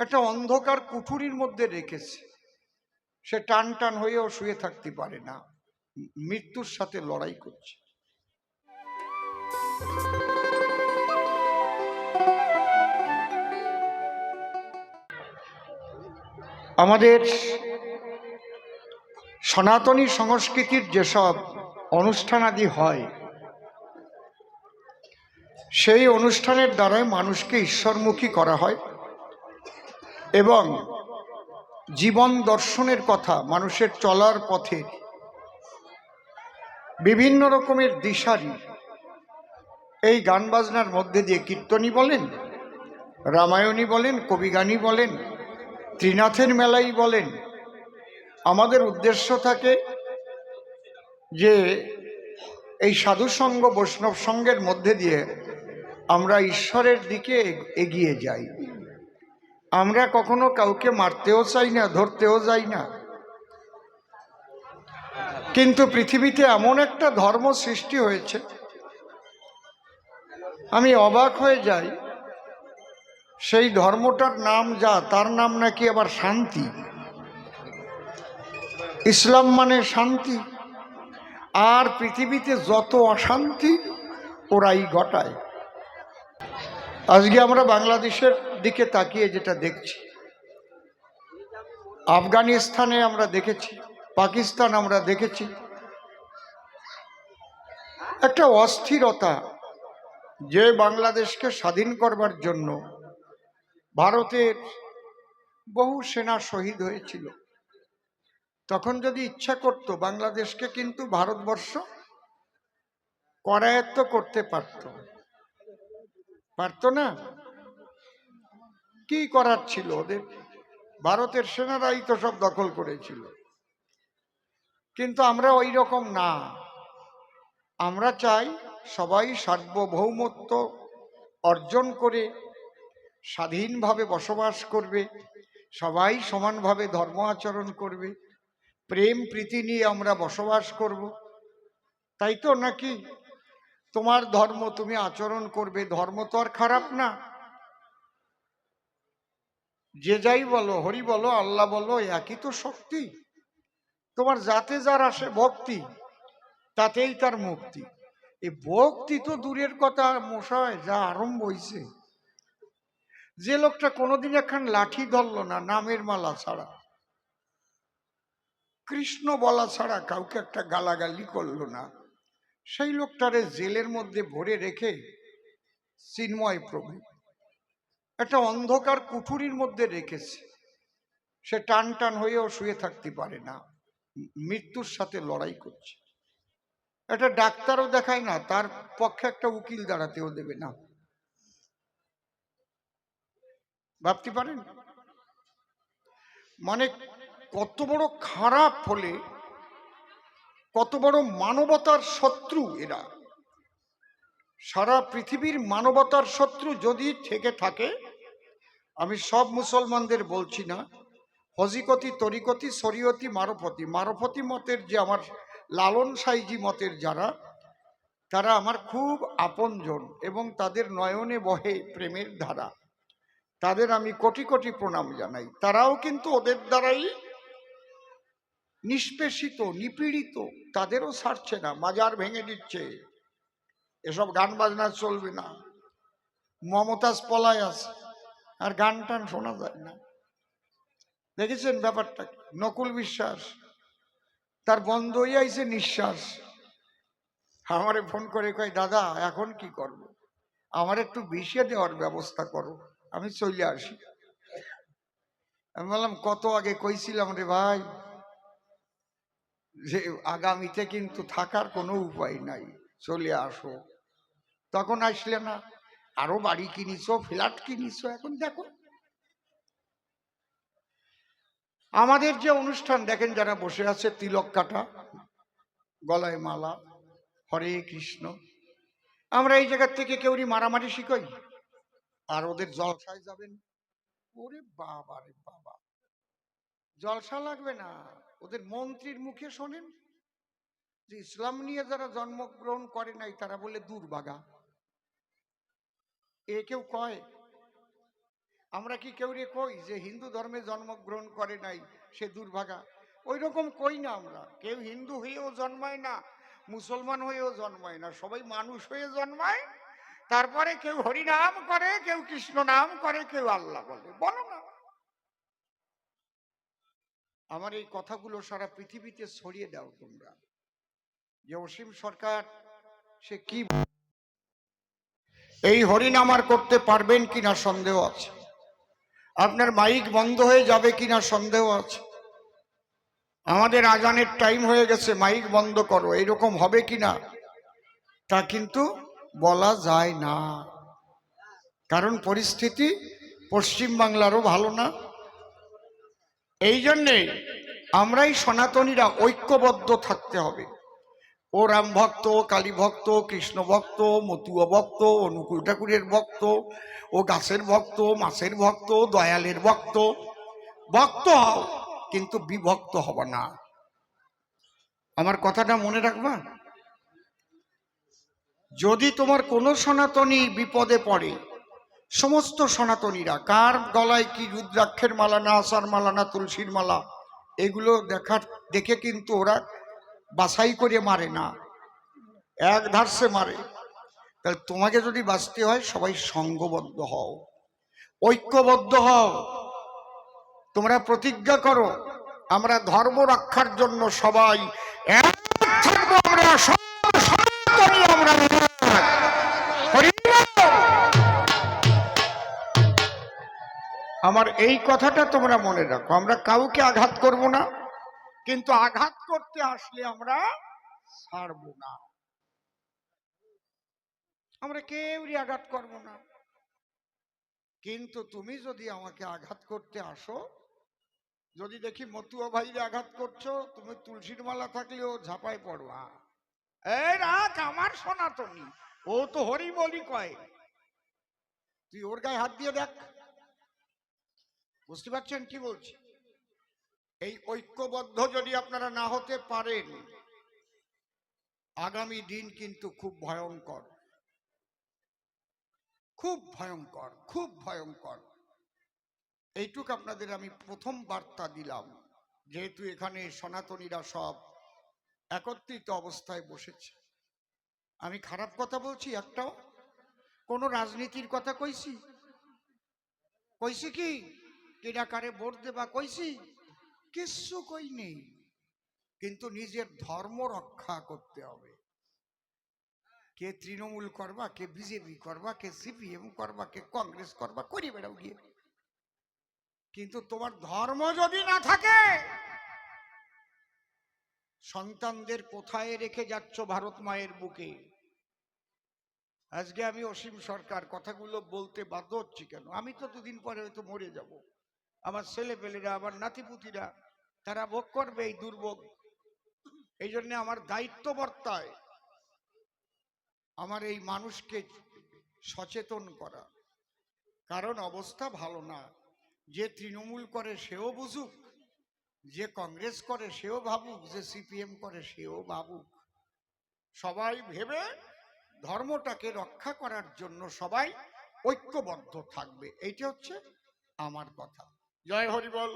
একটা অন্ধকার কুঠুরির মধ্যে রেখেছে। সে টান টান হয়েও শুয়ে থাকতে পারে না। মৃত্যুর সাথে লড়াই করছে। আমাদের সনাতনী সংস্কৃতির যেসব অনুষ্ঠানাদি হয়, সেই অনুষ্ঠানের দ্বারাই মানুষকে ঈশ্বরমুখী করা হয়। এবং জীবন দর্শনের কথা, মানুষের চলার পথে বিভিন্ন রকমের দিশারি। এই গান বাজনার মধ্যে দিয়ে কীর্তনী বলেন, রামায়ণী বলেন কবিগানী বলেন, ত্রিনাথের মেলাই বলেন। আমাদের উদ্দেশ্য থাকে যে এই সাধুসঙ্গ বৈষ্ণব সঙ্গের মধ্যে দিয়ে আমরা ঈশ্বরের দিকে এগিয়ে যাই। আমরা কখনো কাউকে মারতেও চাই না, ধরতেও যাই না। কিন্তু পৃথিবীতে এমন একটা ধর্ম সৃষ্টি হয়েছে। আমি অবাক হয়ে যাই, সেই ধর্মটার নাম যা, তার নাম নাকি আবার শান্তি। ইসলাম মানে শান্তি। আর পৃথিবীতে যত অশান্তি, ওরাই ঘটায়। আজকে আমরা বাংলাদেশের দিকে তাকিয়ে যেটা দেখছি। আফগানিস্তানে আমরা দেখেছি, পাকিস্তান আমরা দেখেছি। একটা অস্থিরতা যে বাংলাদেশকে স্বাধীন করবার জন্য ভারতের বহু সেনা শহীদ হয়েছিল। তখন যদি ইচ্ছা করত, বাংলাদেশকে কিন্তু ভারতবর্ষ করায়ত্ত করতে পারত। পারত না? কি করার ছিল ওদের? ভারতের সেনারাই তো সব দখল করেছিল। কিন্তু আমরা ওই রকম না। আমরা চাই সবাই সার্বভৌমত্ব অর্জন করে, স্বাধীনভাবে বসবাস করবে, সবাই সমানভাবে ধর্ম আচরণ করবে, প্রেম প্রীতি নিয়ে আমরা বসবাস করব। তাই তো নাকি তোমার ধর্ম তুমি আচরণ করবে? ধর্ম তো আর খারাপ না। যে যাই বলো, হরি বলো, আল্লাহ বলো, একই তো শক্তি। তোমার যাতে যার আসে ভক্তি, তাতেই তার মুক্তি। এই ভক্তি তো দূরের কথা মশায়, যা আরম্ভ হইছে। যে লোকটা কোনোদিন একখান লাঠি ধরলো না, নামের মালা ছাড়া। কৃষ্ণ বলা ছাড়া কাউকে একটা গালাগালি করল না। সেই লোকটারে জেলের মধ্যে ভরে রেখে চিন্ময় প্রভু একটা অন্ধকার কুঠুরির মধ্যে রেখেছে। সে টান টান হয়েও শুয়ে থাকতে পারে না। মৃত্যুর সাথে লড়াই করছে। একটা ডাক্তারও দেখায় না, তার পক্ষে একটা উকিল দাঁড়াতেও দেবে না। ভাবতে পারেন? মানে কত বড় খারাপ হলে, কত বড় মানবতার শত্রু এরা। সারা পৃথিবীর মানবতার শত্রু যদি থেকে থাকে আমি সব মুসলমানদের বলছি না। হজিকতি, তরিকতি, শরীয়তি, মারফতি। মারফতি মতের যে আমার লালন সাইজি মতের যারা, তারা আমার খুব আপনজন এবং তাদের নয়নে বহে প্রেমের ধারা। তাদের আমি কোটি কোটি প্রণাম জানাই। তারাও কিন্তু ওদের দ্বারাই নিষ্পেষিত, নিপীড়িত, তাদেরও ছাড়ছে না, মাজার ভেঙে দিচ্ছে। এসব গান বাজনা চলবে না। মমতাজ পলায় আছে। আর গান টান শোনা যায় না। দেখেছেন ব্যাপারটা? নকুল বিশ্বাস, তার বন্ধ হয়ে আইছে নিঃশ্বাস। আমারে ফোন করে কয়, দাদা, এখন কি করব। আমার একটু বিষে দেওয়ার ব্যবস্থা করো, আমি চলে আসি। আমি বললাম, কত আগে কইছিলাম রে ভাই? যে আগামীতে কিন্তু থাকার কোনো উপায় নাই, চলে আসো। তখন আসলে না আরও বাড়ি কিনিছো ফ্ল্যাট কিনিছো এখন দেখো। আমাদের যে অনুষ্ঠান, দেখেন যারা বসে আছে, তিলক কাটা, গলায় মালা, হরে কৃষ্ণ। আমরা এই জায়গার থেকে কেউরি মারামারি শিখাই। আর ওদের জলসায় যাবেন। ওরে বাবা রে বাবা। জলসা লাগবে না। ওদের মন্ত্রীর মুখে শোনেন। যে ইসলাম নিয়ে যারা জন্মগ্রহণ করে নাই, তারা বলে দুর্বাগা এ কেউ কয়? আমরা কি কেউ রে কই যে হিন্দু ধর্মে জন্মগ্রহণ করে নাই? সে দুর্ভাগা। ওই রকম কই না আমরা। কেউ হিন্দু হয়েও জন্মায় না, মুসলমান হয়েও জন্মায় না। সবাই মানুষ হয়ে জন্মায়। তারপরে কেউ হরিনাম করে, কেউ কৃষ্ণ নাম করে, কেউ আল্লাহ বলে। বলো না। আমার এই কথাগুলো সারা পৃথিবীতে ছড়িয়ে দাও তোমরা। যে অসীম সরকার, সে কি এই হরিনাম আর করতে পারবেন কিনা সন্দেহ আছে? আপনার মাইক বন্ধ হয়ে যাবে কিনা সন্দেহ আছে? আমাদের আজানের টাইম হয়ে গেছে, মাইক বন্ধ করো, এরকম হবে কিনা? তা কিন্তু বলা যায় না। কারণ পরিস্থিতি পশ্চিম বাংলারও ভালো না। এই জন্যে আমরাই সনাতনীরা ঐক্যবদ্ধ থাকতে হবে। ও রাম ভক্ত, কালী ভক্ত, কৃষ্ণ ভক্ত, মতুয়া ভক্ত, অনুকূল ঠাকুরের ভক্ত, ও গাছের ভক্ত, মাছের ভক্ত, দয়ালের ভক্ত। ভক্ত হও, কিন্তু বিভক্ত হব না। আমার কথাটা মনে রাখবা? যদি তোমার কোনো সনাতনী বিপদে পড়ে, সমস্ত সনাতনীরা, কার গলায় কি রুদ্রাক্ষের মালা না আসার মালা না, তুলসীর মালা, এগুলো দেখার, দেখে কিন্তু ওরা বাছাই করে মারে না। এক ধারসে মারে। তাহলে তোমাকে যদি বাঁচতে হয়, সবাই সঙ্গবদ্ধ হও। ঐক্যবদ্ধ হও। তোমরা প্রতিজ্ঞা করো, আমরা ধর্ম রক্ষার জন্য সবাই। আমার এই কথাটা তোমরা মনে রাখো। আমরা কাউকে আঘাত করব না। কিন্তু আঘাত করতে আসলে আমরা ছাড়ব না। আমরা কেউই আঘাত করব না। কিন্তু তুমি যদি আমাকে আঘাত করতে আসো, যদি দেখি মতুয়া ভাইরে আঘাত করছ, তুমি তুলসীর মালা থাকলেও ঝাপায় পড়বা এই রাখ আমার সনাতনী, ও তো হরি বলি কয়। তুই ওর গায়ে হাত দিয়ে দেখ। বুঝতে পারছেন কি বলছি? এই ঐক্যবদ্ধ যদি আপনারা না হতে পারেন, আগামী দিন কিন্তু খুব ভয়ঙ্কর। খুব ভয়ঙ্কর খুব ভয়ঙ্কর। এইটুক আপনাদের আমি প্রথম বার্তা দিলাম, যেহেতু এখানে সনাতনীরা সব একত্রিত অবস্থায় বসেছে। আমি খারাপ কথা বলছি একটাও? কোনো রাজনীতির কথা কইছি? কইছি কি? কেডা কারে ভোট দেবা কইছি? কিচ্ছু কই নেই। কিন্তু নিজের ধর্ম রক্ষা করতে হবে। কে তৃণমূল করবা, কে বিজেপি করবা, কে সিপিএম করবা, কে কংগ্রেস করবা, করি বেড়াও গিয়ে। কিন্তু তোমার ধর্ম যদি না থাকে, সন্তানদের কোথায় রেখে যাচ্ছ ভারত মায়ের বুকে? আজকে আমি অসীম সরকার, কথাগুলো বলতে বাধ্য হচ্ছি কেন? আমি তো দুদিন পরে হয়তো মরে যাব। আমার ছেলে পেলেরা আমার নাতিপুতিরা, তারা ভোগ করবে এই দুর্ভোগ। এই জন্য আমার দায়িত্ব বর্তায় আমার এই মানুষকে সচেতন করা। কারণ অবস্থা ভালো না। যে তৃণমূল করে সেও বুঝুক, যে কংগ্রেস করে সেও ভাবুক, যে সিপিএম করে সেও ভাবুক। সবাই ভেবে ধর্মটাকে রক্ষা করার জন্য সবাই ঐক্যবদ্ধ থাকবে। এইটা হচ্ছে আমার কথা। জয় হরি বল।